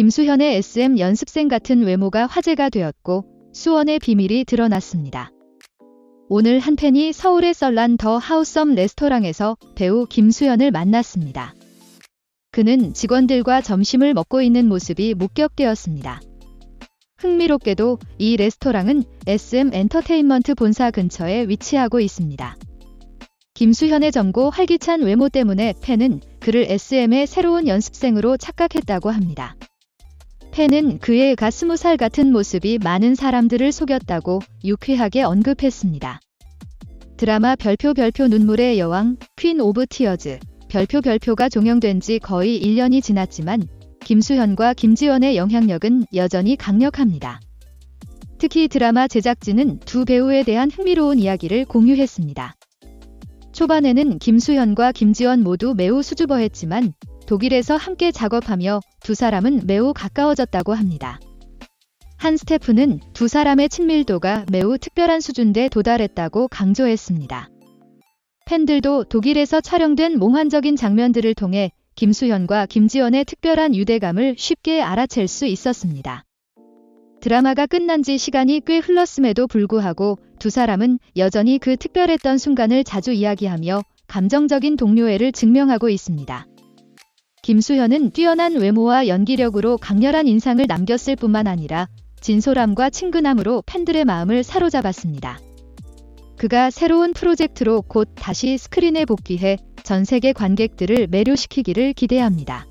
김수현의 SM 연습생 같은 외모가 화제가 되었고 수원의 비밀이 드러났습니다. 오늘 한 팬이 서울의 썰란 더 하우썸 레스토랑에서 배우 김수현을 만났습니다. 그는 직원들과 점심을 먹고 있는 모습이 목격되었습니다. 흥미롭게도 이 레스토랑은 SM 엔터테인먼트 본사 근처에 위치하고 있습니다. 김수현의 젊고 활기찬 외모 때문에 팬은 그를 SM의 새로운 연습생으로 착각했다고 합니다. 팬은 그의 가스무 살 같은 모습이 많은 사람들을 속였다고 유쾌하게 언급했습니다. 드라마 별표 별표 눈물의 여왕 퀸 오브 티어즈 별표 별표가 종영된 지 거의 1년이 지났지만 김수현과 김지원의 영향력은 여전히 강력합니다. 특히 드라마 제작진은 두 배우에 대한 흥미로운 이야기를 공유했습니다. 초반에는 김수현과 김지원 모두 매우 수줍어했지만 독일에서 함께 작업하며 두 사람은 매우 가까워졌다고 합니다. 한 스태프는 두 사람의 친밀도가 매우 특별한 수준에 도달했다고 강조했습니다. 팬들도 독일에서 촬영된 몽환적인 장면들을 통해 김수현과 김지원의 특별한 유대감을 쉽게 알아챌 수 있었습니다. 드라마가 끝난 지 시간이 꽤 흘렀음에도 불구하고 두 사람은 여전히 그 특별했던 순간을 자주 이야기하며 감정적인 동료애를 증명하고 있습니다. 김수현은 뛰어난 외모와 연기력으로 강렬한 인상을 남겼을 뿐만 아니라 진솔함과 친근함으로 팬들의 마음을 사로잡았습니다. 그가 새로운 프로젝트로 곧 다시 스크린에 복귀해 전 세계 관객들을 매료시키기를 기대합니다.